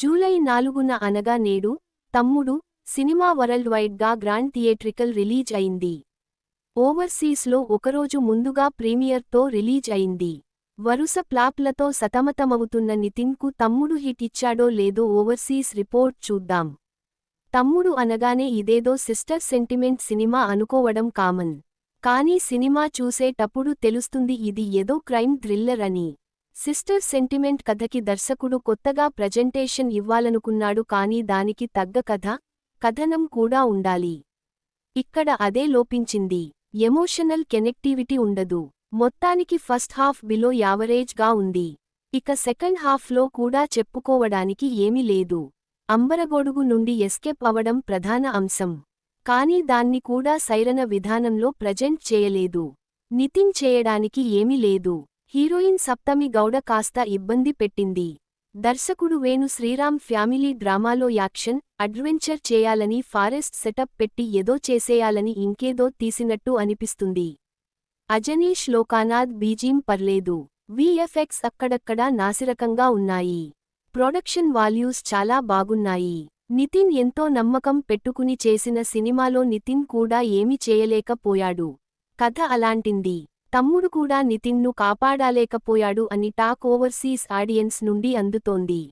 July నాలుగున అనగా నేడు తమ్ముడు సినిమా వరల్డ్ వైడ్గా గ్రాండ్ థియేట్రికల్ రిలీజ్ అయింది. ఓవర్సీస్లో ఒకరోజు ముందుగా ప్రీమియర్తో రిలీజ్ అయింది. వరుస ప్లాప్లతో సతమతమవుతున్న నితిన్కు తమ్ముడు హిట్ ఇచ్చాడో లేదో ఓవర్సీస్ రిపోర్ట్ చూద్దాం. తమ్ముడు అనగానే ఇదేదో సిస్టర్ సెంటిమెంట్ సినిమా అనుకోవడం కామన్. కానీ సినిమా చూసేటప్పుడు తెలుస్తుంది ఇది ఏదో క్రైమ్ థ్రిల్లర్ అని. సిస్టర్ సెంటిమెంట్ కథకి దర్శకుడు కొత్తగా ప్రజెంటేషన్ ఇవ్వాలనుకున్నాడు కానీ దానికి తగ్గ కథ కథనం కూడా ఉండాలి. ఇక్కడ అదే లోపించింది. ఎమోషనల్ కెనెక్టివిటీ ఉండదు. మొత్తానికి ఫస్ట్ హాఫ్ బిలో యావరేజ్గా ఉంది. ఇక సెకండ్ హాఫ్లో కూడా చెప్పుకోవడానికి ఏమీ లేదు. అంబరగొడుగు నుండి ఎస్కేప్ అవడం ప్రధాన అంశం. కానీ దాన్ని కూడా సైరన విధానంలో ప్రజెంట్ చేయలేదు. నితిన్ చేయడానికి ఏమీ లేదు. హీరోయిన్ సప్తమి గౌడ కాస్త ఇబ్బంది పెట్టింది. దర్శకుడు వేణు శ్రీరామ్ ఫ్యామిలీ డ్రామాలో యాక్షన్ అడ్వెంచర్ చేయాలని ఫారెస్ట్ సెటప్ పెట్టి ఏదో చేసేయాలని ఇంకేదో తీసినట్టు అనిపిస్తుంది. అజనీష్ లోకానాథ్ బీజీం పర్లేదు. విఎఫ్ఎక్స్ అక్కడక్కడా నాసిరకంగా ఉన్నాయి. ప్రొడక్షన్ వాల్యూస్ చాలా బాగున్నాయి. నితిన్ ఎంతో నమ్మకం పెట్టుకుని చేసిన సినిమాలో నితిన్ కూడా ఏమీ చేయలేకపోయాడు. కథ అలాంటింది. తమ్ముడు కూడా నితిన్ను కాపాడాలేకపోయాడు అని టాక్ ఓవర్సీస్ ఆడియన్స్ నుండి అందుతోంది.